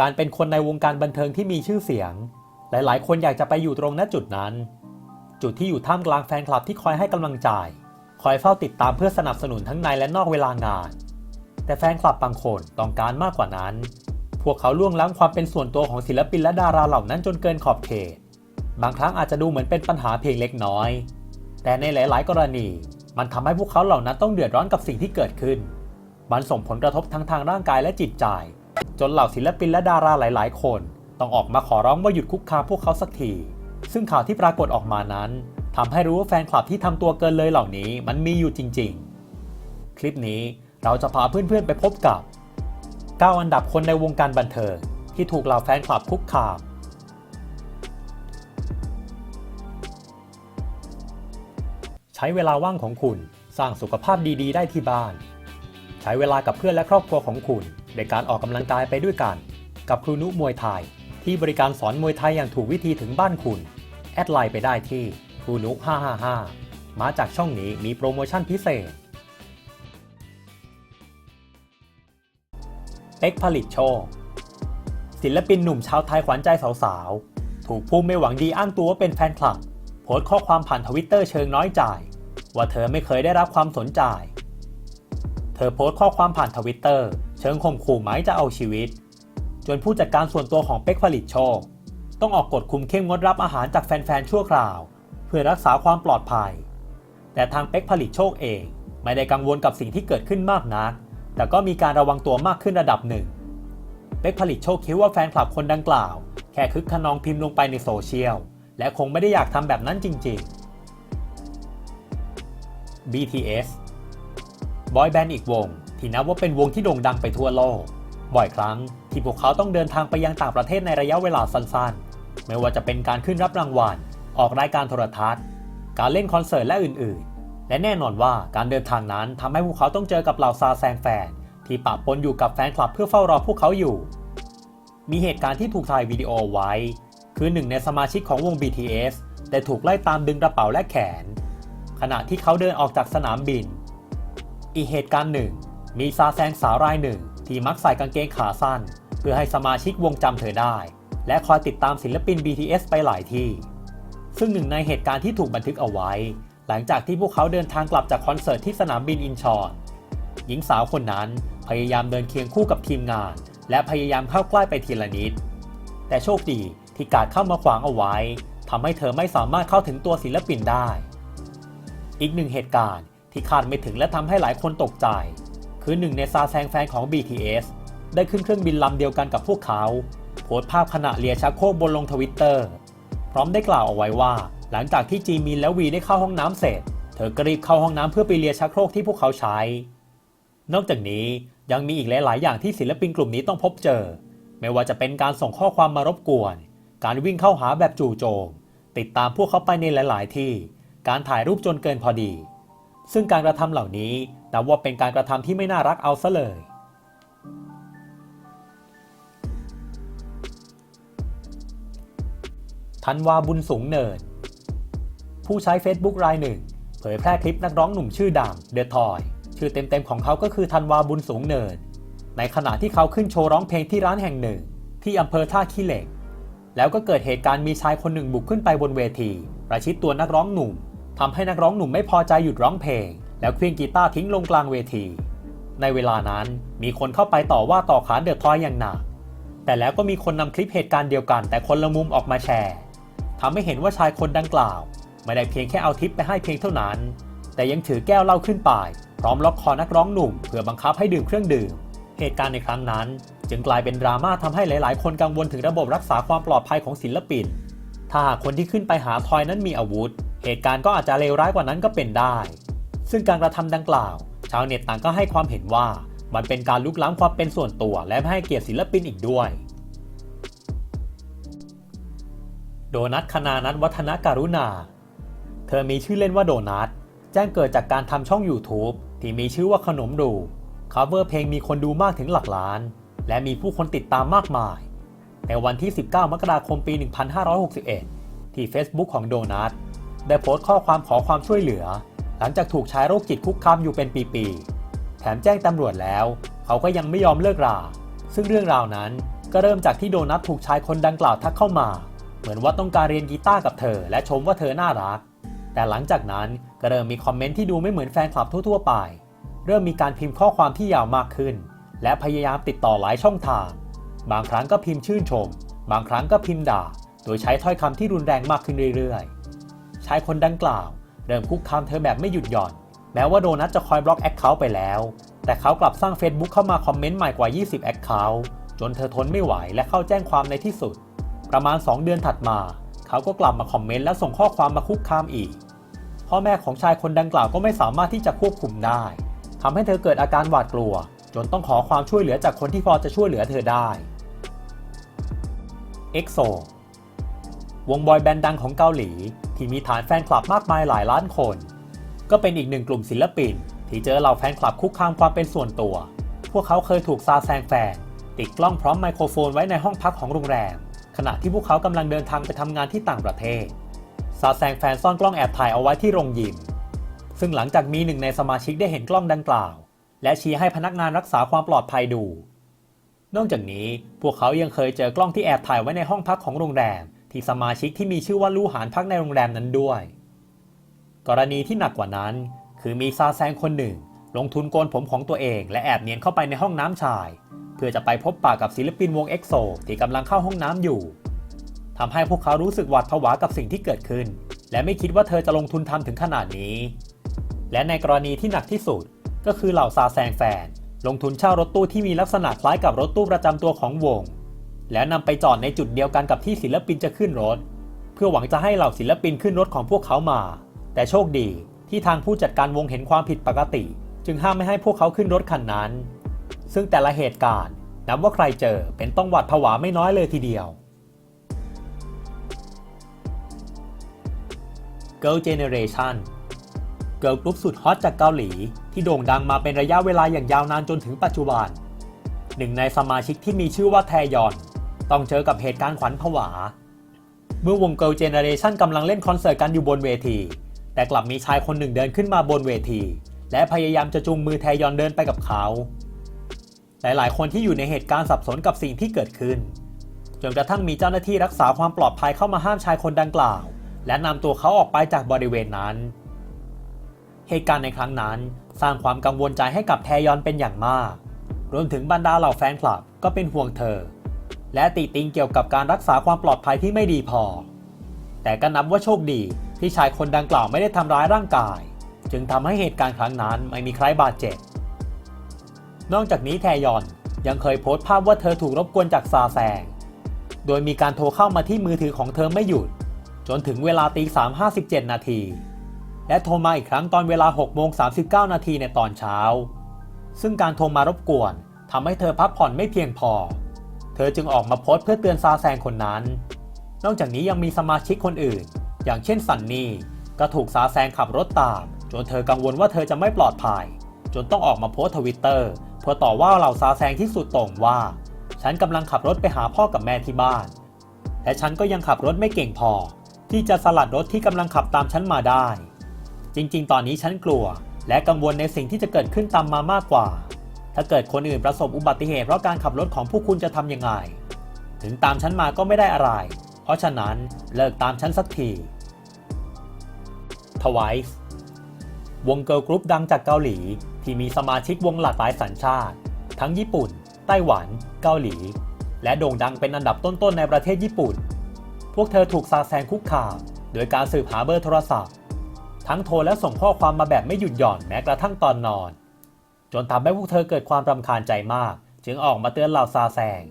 การเป็นคนในวงการบันเทิงที่มีชื่อเสียง หลายๆ คนอยากจะไปอยู่ตรงณจุดนั้น จุดที่อยู่ท่ามกลางแฟนคลับที่คอยให้กำลังใจ คอยเฝ้าติดตามเพื่อสนับสนุนทั้งในและนอกเวลางาน แต่แฟนคลับบางคนต้องการมากกว่านั้น พวกเขาล่วงล้ำความเป็นส่วนตัวของศิลปินและดาราเหล่านั้นจนเกินขอบเขต บางครั้งอาจจะดูเหมือนเป็นปัญหาเพียงเล็กน้อย แต่ในหลาย ๆ กรณี มันทำให้พวกเขาเหล่านั้นต้องเดือดร้อนกับสิ่งที่เกิดขึ้น มันส่งผลกระทบทั้งทางร่างกายและจิตใจ จนเหล่าศิลปินและดาราหลาย ๆ คน ต้องออกมาขอร้องว่าหยุดคุกคามพวกเขาสักที ซึ่งข่าวที่ปรากฏออกมานั้นทำให้รู้ว่าแฟนคลับที่ทำตัวเกินเลยเหล่านี้มันมีอยู่จริง ๆ คลิปนี้เราจะพาเพื่อน ๆ ไปพบกับ 9 อันดับคนในวงการบันเทิงที่ถูกเหล่าแฟนคลับคุกคามใช้เวลาว่างของคุณสร้างสุขภาพดี ๆ ได้ที่บ้าน ใช้เวลากับเพื่อนและครอบครัวของคุณ ในการออกกำลังกายไปด้วยกัน กับครูนุมวยไทย ที่บริการสอนมวยไทยอย่างถูกวิธีถึงบ้านคุณ แอดไลน์ไปได้ที่ครูนุ555 มาจากช่องนี้มีโปรโมชั่นพิเศษเป๊กผลิตโชค ศิลปินหนุ่มชาวไทยขวัญใจสาวๆ ถูกผู้ไม่หวังดีอ้างตัวว่าเป็นแฟนคลับ โพสต์ข้อความผ่านทวิตเตอร์เชิงน้อยใจว่าเธอไม่เคยได้รับความสนใจ เธอโพสต์ข้อความผ่านทวิตเตอร์ เชิงข่มขู่หมายจะเอาชีวิต จนผู้จัดการส่วนตัวของเป๊กผลิตโชค ต้องออกกฎคุมเข้มงดรับอาหารจากแฟนๆชั่วคราว เพื่อรักษาความปลอดภัย แต่ทางเป๊กผลิตโชคเองไม่ได้กังวลกับสิ่งที่เกิดขึ้นมากนัก แต่ก็มีการระวังตัวมากขึ้นระดับหนึ่งเป๊กผลิตโชคคิดว่าแฟนคลับคนดังกล่าว แค่คึกขนองพิมพ์ลงไปในโซเชียลและคงไม่ได้อยากทำแบบนั้นจริง ๆ BTS บอยแบนด์อีกวง ที่นับว่าเป็นวงที่โด่งดังไปทั่วโลก บ่อยครั้งที่พวกเขาต้องเดินทางไปยังต่างประเทศในระยะเวลาสั้นๆ ไม่ว่าจะเป็นการขึ้นรับรางวัล ออกรายการโทรทัศน์ การเล่นคอนเสิร์ตและอื่นๆ และแน่นอนว่าการเดินทางนั้นทำให้พวกเขาต้องเจอกับเหล่าซาแซงแฟน ที่ปะปนอยู่กับแฟนคลับเพื่อเฝ้ารอพวกเขาอยู่ มีเหตุการณ์ที่ถูกถ่ายวิดีโอไว้ คือหนึ่งในสมาชิกของวง BTS ได้ถูกไล่ตามดึงกระเป๋าและแขน ขณะที่เขาเดินออกจากสนามบิน อีกเหตุการณ์หนึ่ง มีซาแซงสาวรายหนึ่ง ที่มักใส่กางเกงขาสั้น เพื่อให้สมาชิกวงจำเธอได้ และคอยติดตามศิลปิน BTS ไปหลายที่ ซึ่งหนึ่งในเหตุการณ์ที่ถูกบันทึกเอาไว้ หลังจากที่พวกเขาเดินทางกลับจากคอนเสิร์ตที่สนามบินอินชอนหญิงสาวคนนั้นพยายามเดินเคียงคู่กับทีมงาน และพยายามเข้าใกล้ไปทีละนิด แต่โชคดีที่การดเข้ามาขวางเอาไว้ทำให้เธอไม่สามารถเข้าถึงตัวศิลปินได้ อีกหนึ่งเหตุการณ์ที่คาดไม่ถึงและทำให้หลายคนตกใจ คือหนึ่งในซาแซงแฟนของ BTS ได้ขึ้นเครื่องบินลำเดียวกันกับพวกเขา โพสต์ภาพขณะเลียชักโครกบนลงทวิตเตอร์ พร้อมได้กล่าวเอาไว้ว่า หลังจากที่จีมินและวีได้เข้าห้องน้ำเสร็จ เธอก็รีบเข้าห้องน้ำเพื่อไปเลียชักโครกที่พวกเขาใช้ นอกจากนี้ยังมีอีกหลาย ๆ อย่างที่ศิลปินกลุ่มนี้ต้องพบเจอ ไม่ว่าจะเป็นการส่งข้อความมารบกวน การวิ่งเข้าหาแบบจู่โจม ติดตามพวกเขาไปในหลาย ๆ ที่ การถ่ายรูปจนเกินพอดี ซึ่งการกระทำเหล่านี้นับว่าเป็นการกระทำที่ไม่น่ารักเอาซะเลยธันวาบุญสูงเนิน ผู้ใช้ Facebook รายหนึ่ง เผยแพร่คลิปนักร้องหนุ่มชื่อดังเดอะทอยชื่อเต็มๆของเขาก็คือธันวาบุญสูงเนิน ในขณะที่เขาขึ้นโชว์ร้องเพลงที่ร้านแห่งหนึ่ง ที่อำเภอท่าขี้เหล็ก แล้วก็เกิดเหตุการณ์มีชายคนหนึ่งบุกขึ้นไปบนเวที ประชิดตัวนักร้องหนุ่ม ทำให้นักร้องหนุ่มไม่พอใจหยุดร้องเพลง แล้วเคลื่อนกีตาร์ทิ้งลงกลางเวที ในเวลานั้นมีคนเข้าไปต่อว่าต่อขานเดอะทอยอย่างหนัก แต่แล้วก็มีคนนำคลิปเหตุการณ์เดียวกัน แต่คนละมุมออกมาแชร์ทำให้เห็นว่าชายคนดังกล่าว ไม่ได้เพียงแค่เอาทิปไปให้เพียงเท่านั้น แต่ยังถือแก้วเหล้าขึ้นไปพร้อมล็อกคอนักร้องหนุ่มเพื่อบังคับให้ดื่มเครื่องดื่ม เหตุการณ์ในครั้งนั้น จึงกลายเป็นดราม่าทำให้หลาย ๆ คนกังวลถึงระบบรักษาความปลอดภัยของศิลปิน ถ้าหากคนที่ขึ้นไปหาทอยนั้นมีอาวุธ เหตุการณ์ก็อาจจะเลวร้ายกว่านั้นก็เป็นได้ ซึ่งการกระทำดังกล่าว ชาวเน็ตต่างก็ให้ความเห็นว่ามันเป็นการลุกล้ำความเป็นส่วนตัวและไม่ให้เกียรติศิลปินอีกด้วย โดนัทคณานัทวัฒนการุณา เธอมีชื่อเล่นว่าโดนัท แจ้งเกิดจากการทำช่อง YouTube ที่มีชื่อว่าขนมดู cover เพลงมีคนดูมากถึงหลักล้าน และมีผู้คนติดตามมากมาย ในวันที่ 19 มกราคมปี 1561 ที่ Facebook ของโดนัท ได้โพสต์ข้อความขอความช่วยเหลือ หลังจากถูกชายโรคจิตคุกคามอยู่เป็นปีๆ แถมแจ้งตำรวจแล้ว เขาก็ยังไม่ยอมเลิกรา ซึ่งเรื่องราวนั้นก็เริ่มจากที่โดนัทถูกชายคนดังกล่าวทักเข้ามา เหมือนว่าต้องการเรียนกีตาร์กับเธอ และชมว่าเธอน่ารัก แต่หลังจากนั้นก็เริ่มมีคอมเมนต์ที่ดูไม่เหมือนแฟนคลับทั่วๆไป เริ่มมีการพิมพ์ข้อความที่ยาวมากขึ้น และพยายามติดต่อหลายช่องทาง บางครั้งก็พิมพ์ชื่นชม บางครั้งก็พิมพ์ด่า โดยใช้ถ้อยคำที่รุนแรงมากขึ้นเรื่อยๆ ชายคนดังกล่าว เริ่มคุกคามเธอแบบไม่หยุดหย่อน แม้ว่าโดนัทจะคอยบล็อกแอคเคาท์ไปแล้ว แต่เขากลับสร้าง Facebook เข้ามาคอมเมนต์ใหม่กว่า 20แอคเคาท์จนเธอทนไม่ไหวและเข้าแจ้งความในที่สุด ประมาณ 2 เดือนถัดมา เขาก็กลับมาคอมเมนต์และส่งข้อความมาคุกคามอีก พ่อแม่ของชายคนดังกล่าวก็ไม่สามารถที่จะควบคุมได้ทำให้เธอเกิดอาการหวาดกลัว จนต้องขอความช่วยเหลือจากคนที่พอจะช่วยเหลือเธอได้ EXO วงบอยแบนด์ดังของเกาหลี ที่มีฐานแฟนคลับมากมายหลายล้านคน ก็เป็นอีกหนึ่งกลุ่มศิลปิน ที่เจอเหล่าแฟนคลับคุกคามความเป็นส่วนตัว พวกเขาเคยถูกซาแซงแฟน ติดกล้องพร้อมไมโครโฟนไว้ในห้องพักของโรงแรม ขณะที่พวกเขากำลังเดินทางไปทำงานที่ต่างประเทศซาแซงแฟนซ่อนกล้องแอบถ่ายเอาไว้ที่โรงยิม ซึ่งหลังจากมีหนึ่งในสมาชิกได้เห็นกล้องดังกล่าว และชี้ให้พนักงานรักษาความปลอดภัยดู นอกจากนี้พวกเขายังเคยเจอกล้องที่แอบถ่ายไว้ในห้องพักของโรงแรม ที่สมาชิกที่มีชื่อว่าลู่หานพักในโรงแรมนั้นด้วย กรณีที่หนักกว่านั้น คือมีซาแซงคนหนึ่ง ลงทุนโกนผมของตัวเอง และแอบเนียนเข้าไปในห้องน้ำชาย เพื่อจะไปพบปะกับศิลปินวงเอ็กโซที่กำลังเข้าห้องน้ำอยู่ทำให้พวกเขารู้สึกหวาดผวากับสิ่งที่เกิดขึ้น และไม่คิดว่าเธอจะลงทุนทำถึงขนาดนี้ และในกรณีที่หนักที่สุดก็คือเหล่าซาแซงแฟน ลงทุนเช่ารถตู้ที่มีลักษณะคล้ายกับรถตู้ประจำตัวของวง แล้วนำไปจอดในจุดเดียวกันกับที่ศิลปินจะขึ้นรถ เพื่อหวังจะให้เหล่าศิลปินขึ้นรถของพวกเขามา แต่โชคดีที่ทางผู้จัดการวงเห็นความผิดปกติ จึงห้ามไม่ให้พวกเขาขึ้นรถคันนั้น ซึ่งแต่ละเหตุการณ์นับว่าใครเจอเป็นต้องหวาดผวาไม่น้อยเลยทีเดียว Girl Generation เกิร์ลกรุ๊ปสุดฮอตจากเกาหลี ที่โด่งดังมาเป็นระยะเวลาอย่างยาวนานจนถึงปัจจุบัน หนึ่งในสมาชิกที่มีชื่อว่าแทยอน ต้องเจอกับเหตุการณ์ขวัญผวา เมื่อวง Girl Generation กำลังเล่นคอนเสิร์ตกันอยู่บนเวที แต่กลับมีชายคนหนึ่งเดินขึ้นมาบนเวที และพยายามจะจูงมือแทยอนเดินไปกับเขา หลายๆ คนที่อยู่ในเหตุการณ์สับสนกับสิ่งที่เกิดขึ้นจนกระทั่งมีเจ้าหน้าที่รักษาความปลอดภัยเข้ามาห้ามชายคนดังกล่าว และนำตัวเขาออกไปจากบริเวณนั้น เหตุการณ์ในครั้งนั้นสร้างความกังวลใจให้กับแทยอนเป็นอย่างมาก รวมถึงบรรดาเหล่าแฟนคลับก็เป็นห่วงเธอ และติติงเกี่ยวกับการรักษาความปลอดภัยที่ไม่ดีพอ แต่ก็นับว่าโชคดีที่ชายคนดังกล่าวไม่ได้ทำร้ายร่างกาย จึงทำให้เหตุการณ์ครั้งนั้นไม่มีใครบาดเจ็บ นอกจากนี้แทยอนยังเคยโพสต์ภาพว่าเธอถูกรบกวนจากซาแซง โดยมีการโทรเข้ามาที่มือถือของเธอไม่หยุด จนถึงเวลาตีสามห้าสิบเจ็ดนาที และโทรมาอีกครั้งตอนเวลา6โมง39 นาทีในตอนเช้า ซึ่งการโทรมารบกวนทำให้เธอพักผ่อนไม่เพียงพอ เธอจึงออกมาโพสต์เพื่อเตือนซาแซงคนนั้น นอกจากนี้ยังมีสมาชิกคนอื่น อย่างเช่นสันนี่ก็ถูกซาแซงขับรถตาม จนเธอกังวลว่าเธอจะไม่ปลอดภัย จนต้องออกมาโพสต์ทวิตเตอร์เพื่อต่อว่าเหล่าซาแซงที่สุดโต่งว่า ฉันกำลังขับรถไปหาพ่อกับแม่ที่บ้าน และฉันก็ยังขับรถไม่เก่งพอ ที่จะสลัดรถที่กำลังขับตามฉันมาได้ จริงๆ ตอนนี้ฉันกลัว และกังวลในสิ่งที่จะเกิดขึ้นตามมามากกว่า ถ้าเกิดคนอื่นประสบอุบัติเหตุเพราะการขับรถของผู้คุณจะทำยังไง ถึงตามฉันมาก็ไม่ได้อะไร เพราะฉะนั้นเลิกตามฉันสักที Twice วงเกิร์ลกรุ๊ปดังจากเกาหลี ที่มีสมาชิกวงหลากหลายสัญชาติ ทั้งญี่ปุ่น ไต้หวัน เกาหลี และโด่งดังเป็นอันดับต้นๆในประเทศญี่ปุ่น พวกเธอถูกซาแซงคุกคามโดยการสืบหาเบอร์โทรศัพท์ ทั้งโทรและส่งข้อความมาแบบไม่หยุดหย่อนแม้กระทั่งตอนนอน จนทำให้พวกเธอเกิดความรำคาญใจมาก จึงออกมาเตือนเหล่าซาแซง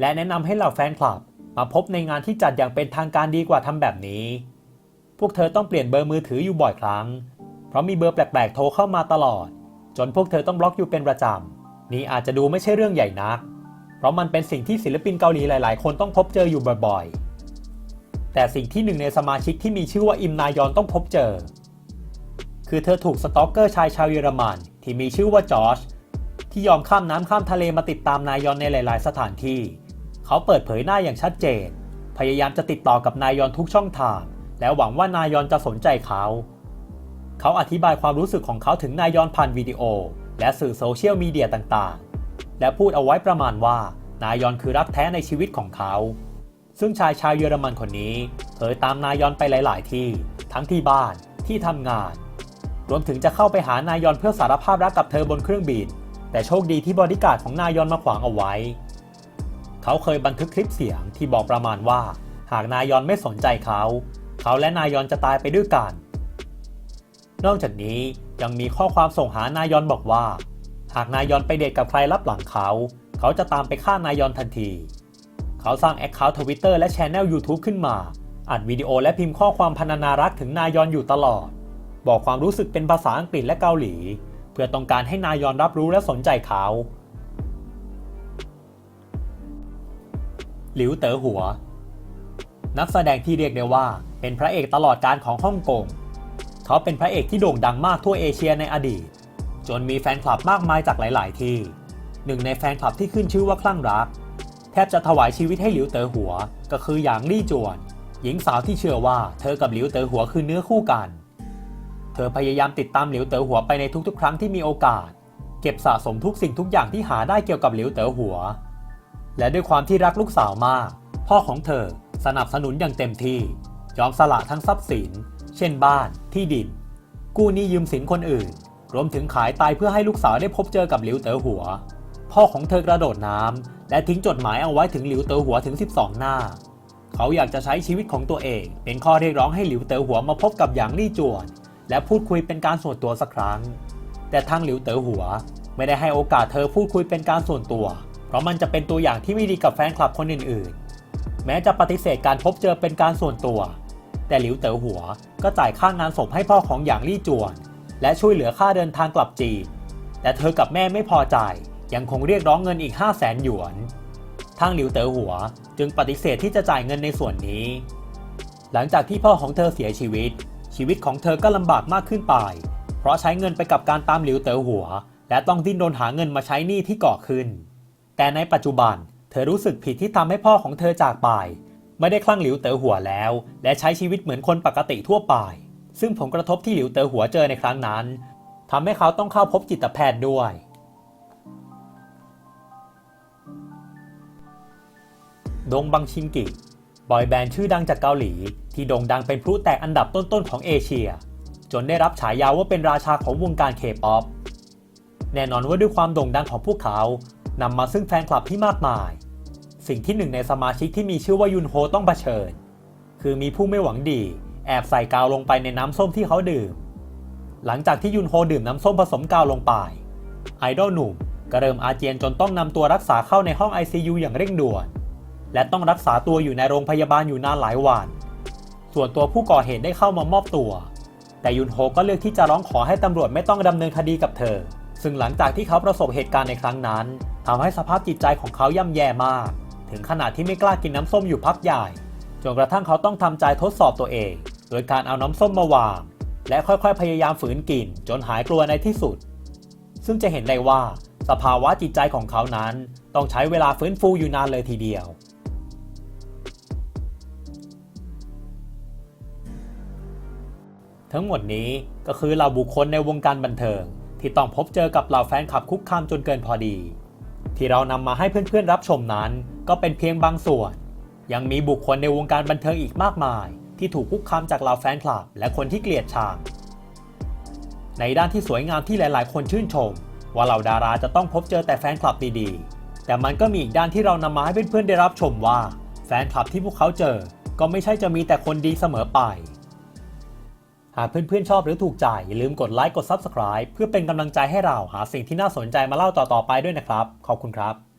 และแนะนำให้เหล่าแฟนคลับ มาพบในงานที่จัดอย่างเป็นทางการดีกว่าทำแบบนี้ พวกเธอต้องเปลี่ยนเบอร์มือถืออยู่บ่อยครั้ง เพราะมีเบอร์แปลกๆโทรเข้ามาตลอด จนพวกเธอต้องบล็อกอยู่เป็นประจำนี่อาจจะดูไม่ใช่เรื่องใหญ่นัก เพราะมันเป็นสิ่งที่ศิลปินเกาหลีหลาย ๆ คนต้องพบเจออยู่บ่อยๆ แต่สิ่งที่หนึ่งในสมาชิกที่มีชื่อว่าอิมนายอนต้องพบเจอ คือเธอถูกสตอกเกอร์ชายชาวเยอรมัน ที่มีชื่อว่าจอร์จที่ยอมข้ามน้ำข้ามทะเลมาติดตามนายยอนในหลาย ๆ สถานที่ เขาเปิดเผยหน้าอย่างชัดเจน พยายามจะติดต่อกับนายยอนทุกช่องทาง แล้วหวังว่านายยอนจะสนใจเขา เขาอธิบายความรู้สึกของเขาถึงนายยอนผ่านวิดีโอ และสื่อโซเชียลมีเดียต่าง ๆ และพูดเอาไว้ประมาณว่านายยอนคือรักแท้ในชีวิตของเขา ซึ่งชายชาวเยอรมันคนนี้เคยตามนายยอนไปหลาย ๆ ที่ ทั้งที่บ้านที่ทำงาน รวมถึงจะเข้าไปหานายอนเพื่อสารภาพรักกับเธอบนเครื่องบิน แต่โชคดีที่บอดี้การ์ดของนายอนมาขวางเอาไว้ เขาเคยบันทึกคลิปเสียงที่บอกประมาณว่า หากนายอนไม่สนใจเขา เขาและนายอนจะตายไปด้วยกัน นอกจากนี้ยังมีข้อความส่งหานายอนบอกว่า หากนายอนไปเดทกับใครรับหลังเขา เขาจะตามไปฆ่านายอนทันที เขาสร้างแอคเคาท์ทวิตเตอร์และช anel YouTube ขึ้นมาอัดวิดีโอและพิมพ์ข้อความพรรณนารักถึงนายอนอยู่ตลอด บอกความรู้สึกเป็นภาษาอังกฤษและเกาหลี เพื่อต้องการให้นายอนรับรู้และสนใจเขา หลิวเต๋อหัว นักแสดงที่เรียกได้ว่า เป็นพระเอกตลอดการของฮ่องกง เขาเป็นพระเอกที่โด่งดังมากทั่วเอเชียในอดีต จนมีแฟนคลับมากมายจากหลาย ๆ ที่ หนึ่งในแฟนคลับที่ขึ้นชื่อว่าคลั่งรัก แทบจะถวายชีวิตให้หลิวเต๋อหัว ก็คือหยางลี่จวน หญิงสาวที่เชื่อว่าเธอกับหลิวเต๋อหัวคือเนื้อคู่กัน เธอพยายามติดตามหลิวเต๋อหัวไปในทุกๆ ครั้งที่มีโอกาส เก็บสะสมทุกสิ่งทุกอย่างที่หาได้เกี่ยวกับหลิวเต๋อหัว และด้วยความที่รักลูกสาวมาก พ่อของเธอสนับสนุนอย่างเต็มที่ ยอมสละทั้งทรัพย์สิน เช่นบ้าน ที่ดิน กู้หนี้ยืมสินคนอื่น รวมถึงขายตายเพื่อให้ลูกสาวได้พบเจอกับหลิวเต๋อหัว พ่อของเธอกระโดดน้ำและทิ้งจดหมายเอาไว้ถึงหลิวเต๋อหัวถึง 12 หน้า เขาอยากจะใช้ชีวิตของตัวเอง เป็นข้อเรียกร้องให้หลิวเต๋อหัวมาพบกับหยางลี่จวน และพูดคุยเป็นการส่วนตัวสักครั้ง แต่ทางหลิวเต๋อหัว ไม่ได้ให้โอกาสเธอพูดคุยเป็นการส่วนตัว เพราะมันจะเป็นตัวอย่างที่ไม่ดีกับแฟนคลับคนอื่นๆ แม้จะปฏิเสธการพบเจอเป็นการส่วนตัว แต่หลิวเต๋อหัวก็จ่ายค่างานศพให้พ่อของหยางลี่จวน และช่วยเหลือค่าเดินทางกลับจีนแต่เธอกับแม่ไม่พอใจยังคงเรียกร้องเงินอีก 5 0 0แสนหยวน ทางหลิวเต๋อหัวจึงปฏิเสธที่จะจ่ายเงินในส่วนนี้ หลังจากที่พ่อของเธอเสียชีวิต ชีวิตของเธอก็ลำบากมากขึ้นไป เพราะใช้เงินไปกับการตามหลิวเต๋อหัว และต้องดิ้นรนหาเงินมาใช้หนี้ที่ก่อขึ้น แต่ในปัจจุบัน เธอรู้สึกผิดที่ทำให้พ่อของเธอจากไป ไม่ได้คลั่งหลิวเต๋อหัวแล้ว และใช้ชีวิตเหมือนคนปกติทั่วไป ซึ่งผลกระทบที่หลิวเต๋อหัวเจอในครั้งนั้นทำให้เขาต้องเข้าพบจิตแพทย์ด้วยดงบังชิงกิ บอยแบนด์ชื่อดังจากเกาหลี ที่โด่งดังเป็นพลุแตกอันดับต้นๆของเอเชีย จนได้รับฉายาว่าเป็นราชาของวงการเคป๊อปแน่นอนว่าด้วยความโด่งดังของพวกเขานำมาซึ่งแฟนคลับที่มากมาย สิ่งที่หนึ่งในสมาชิกที่มีชื่อว่ายุนโฮต้องเผชิญ คือมีผู้ไม่หวังดี แอบใส่กาวลงไปในน้ำส้มที่เขาดื่ม หลังจากที่ยุนโฮดื่มน้ำส้มผสมกาวลงไป ไอดอลหนุ่มก็เริ่มอาเจียนจนต้องนำตัวรักษาเข้าในห้อง ICU อย่างเร่งด่วน และต้องรักษาตัวอยู่ในโรงพยาบาลอยู่นานหลายวัน ส่วนตัวผู้ก่อเหตุได้เข้ามามอบตัว แต่ยุนโฮก็เลือกที่จะร้องขอให้ตำรวจไม่ต้องดำเนินคดีกับเธอ ซึ่งหลังจากที่เขาประสบเหตุการณ์ในครั้งนั้นทำให้สภาพจิตใจของเขาย่ำแย่มาก ถึงขนาดที่ไม่กล้ากินน้ำส้มอยู่พักใหญ่จนกระทั่งเขาต้องทำใจทดสอบตัวเอง โดยการเอาน้ำส้มมาวาง และค่อยๆ พยายามฝืนกิน จนหายกลัวในที่สุด ซึ่งจะเห็นได้ว่าสภาวะจิตใจของเขานั้น ต้องใช้เวลาฟื้นฟูอยู่นานเลยทีเดียว ทั้งหมดนี้ก็คือเหล่าบุคคลในวงการบันเทิง ที่ต้องพบเจอกับเหล่าแฟนคลับคุกคามจนเกินพอดี ที่เรานำมาให้เพื่อนๆรับชมนั้น ก็เป็นเพียงบางส่วน ยังมีบุคคลในวงการบันเทิงอีกมากมาย ที่ถูกคุกคามจากเหล่าแฟนคลับ และคนที่เกลียดชังในด้านที่สวยงามที่หลายๆ คนชื่นชม ว่าเหล่าดาราจะต้องพบเจอแต่แฟนคลับดีๆ แต่มันก็มีอีกด้านที่เรานำมาให้เพื่อนๆได้รับชมว่า แฟนคลับที่พวกเขาเจอ ก็ไม่ใช่จะมีแต่คนดีเสมอไป หากเพื่อนๆชอบหรือถูกใจอย่าลืมกดไลค์กด Subscribe เพื่อเป็นกำลังใจให้เราหาสิ่งที่น่าสนใจมาเล่าต่อๆไปด้วยนะครับ ขอบคุณครับ